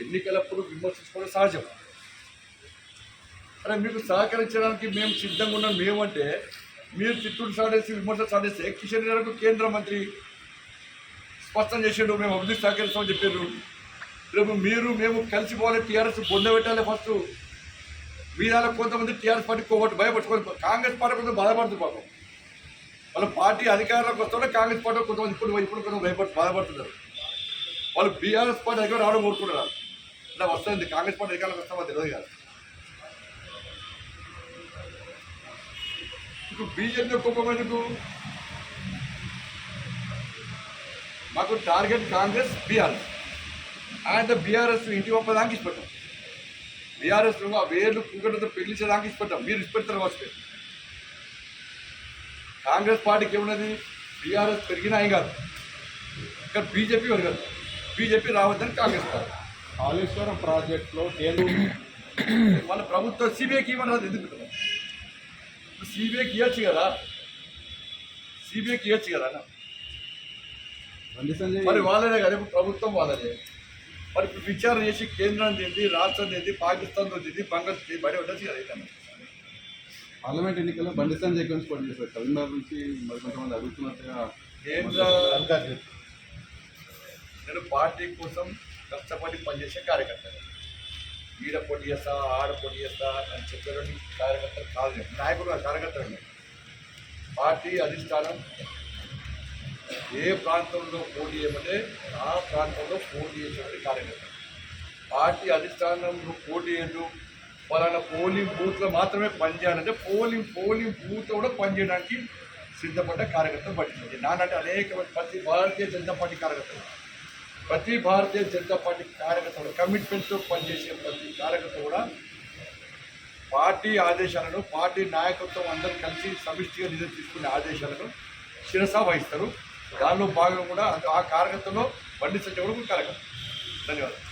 ఎన్నికలప్పుడు విమర్శించుకోవడం సహజం. అరే మీకు సహకరించడానికి మేము సిద్ధంగా ఉన్నాం మేమంటే మీరు చిత్తూరు సాడేసి విమర్శ సాడేస్తే కిషన్ గారు కేంద్ర మంత్రి స్పష్టం చేసిండు మేము అభివృద్ధి సహకరిస్తామని చెప్పారు రేపు మీరు మేము కలిసి పోవాలి టీఆర్ఎస్ పొందబెట్టాలి ఫస్ట్. మీరాల కొంతమంది టీఆర్ఎస్ పార్టీ కోబట్టి భయపడుకోవాలి కాంగ్రెస్ పార్టీ కొంచెం బాధపడుతుంది పాపం. వాళ్ళ పార్టీ అధికారంలోకి వస్తుంటే కాంగ్రెస్ పార్టీ కొంతమంది ఇప్పుడు ఇప్పుడు కొంచెం భయపడి బాధపడుతున్నారు. వాళ్ళు బీఆర్ఎస్ పార్టీ అధికారం రావడం కోరుకుంటున్నారు. ఇలా వస్తుంది. కాంగ్రెస్ పార్టీ అధికారులకు వస్తామో తెలియదు కాదు. ఇప్పుడు బీజేపీ కుప్పం ఎందుకు? మాకు టార్గెట్ కాంగ్రెస్ బీఆర్ఎస్. ఆయన బీఆర్ఎస్ ఇంటి ఒప్పదానికి ఇష్టపడ్డాం బీఆర్ఎస్ ఆ వేర్లు కుంకటతో పెళ్ళించడానికి ఇష్టపడ్డాం మీరు ఇష్టపెడతారు వస్తే కాంగ్రెస్ పార్టీకి ఏమున్నది? బీఆర్ఎస్ పెరిగినా ఏం కాదు. ఇక్కడ బీజేపీ పెరగదు బీజేపీ రావద్దని కాంగ్రెస్ పార్టీ. కాళేశ్వరం ప్రాజెక్టులో కేంద్రం మన ప్రభుత్వం సిబిఐకి ఇవ్వడం ఎందుకు? సిబిఐకి ఇవ్వచ్చు కదా? సిబిఐకి ఇవ్వచ్చు కదా మరి వాళ్ళనే కదా ఇప్పుడు ప్రభుత్వం వాళ్ళదే. మరి ఇప్పుడు విచారణ చేసి కేంద్రం ఏంటి రాష్ట్రం ఏంటి పాకిస్తాన్ ఏంటి బంగ్లాదేశ్ బయట ఉండొచ్చు కదా పార్లమెంట్ ఎన్నికల్లో బండి సంజయ్ గురించి పోటీ చేశారు. కరీంనగర్ నుంచి మరి కొంతమంది అడుగుతున్నట్టుగా నేను పార్టీ కోసం కష్టపడి పనిచేసే కార్యకర్తలు. ఈడ పోటీ చేస్తా ఆడ పోటీ చేస్తా అని చెప్పేటువంటి కార్యకర్తలు కాదు. నాయకుడు కార్యకర్తలు పార్టీ అధిష్టానం ఏ ప్రాంతంలో పోటీ చేయమంటే ఆ ప్రాంతంలో పోటీ చేసేటువంటి కార్యకర్త పార్టీ అధిష్టానంలో పోటీ చేయదు ఫలానా పోలింగ్ బూత్లో మాత్రమే పనిచేయాలంటే పోలింగ్ పోలింగ్ బూత్లో కూడా పనిచేయడానికి సిద్ధపడ్డ కార్యకర్తలు పట్టింది నానంటే అనేక ప్రతి భారతీయ జనతా పార్టీ కార్యకర్తలు. ప్రతి భారతీయ జనతా పార్టీ కార్యకర్తలు కమిట్మెంట్తో పనిచేసే ప్రతి కార్యకర్త కూడా పార్టీ ఆదేశాలను పార్టీ నాయకత్వం అందరూ కలిసి సమిష్టిగా నిధులు తీసుకునే ఆదేశాలను శిరస వహిస్తారు. దానిలో భాగంగా కూడా ఆ కార్యకర్తలో బండి సంజయ్ కూడా కార్యకర్త. ధన్యవాదాలు.